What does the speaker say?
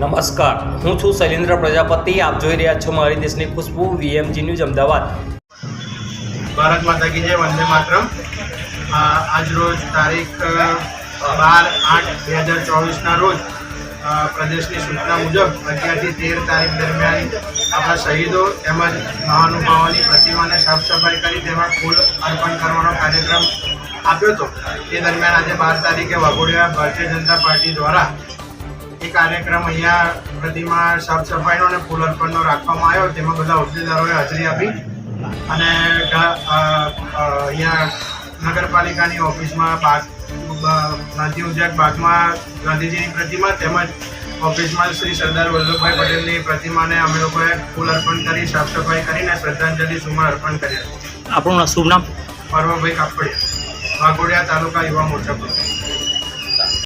નમસ્કાર. હું છું શૈલેન્દ્ર પ્રજાપતિ. આપ જોઈ રહ્યા છો મારી દેશની ખુશ્બુ વીએમજી ન્યૂઝ અમદાવાદ. ભારત માતા કી જય વંદે માતરમ. આજ રોજ તારીખ બાર આઠ બે હજાર ચોવીસના રોજ પ્રદેશની સૂચના મુજબ અગિયારથી તેર તારીખ દરમિયાન આપણા શહીદો તેમજ મહાનુભાવોની પ્રતિમાને સાફ સફાઈ કરી તેમાં ફૂલ અર્પણ કરવાનો કાર્યક્રમ આપ્યો હતો. તે દરમિયાન આજે બાર તારીખે વાઘોડિયા ભારતીય જનતા પાર્ટી દ્વારા એ કાર્યક્રમ અહીંયા પ્રતિમા સાફ સફાઈનો અને ફૂલ અર્પણનો રાખવામાં આવ્યો. તેમાં બધા હોદ્દેદારોએ હાજરી આપી અને અહીંયા નગરપાલિકાની ઓફિસમાં બ- ગાંધી ઉદ્યાન બાગમાં ગાંધીજીની પ્રતિમા તેમજ ઓફિસમાં શ્રી સરદાર વલ્લભભાઈ પટેલની પ્રતિમાને અમે લોકોએ ફૂલ અર્પણ કરી સાફ સફાઈ કરીને શ્રદ્ધાંજલિ સુમન અર્પણ કર્યા આપણું શુભ નામ પર્વભાઈ કાપડિયા વાઘોડિયા તાલુકા યુવા મોરચા પ્રમુખ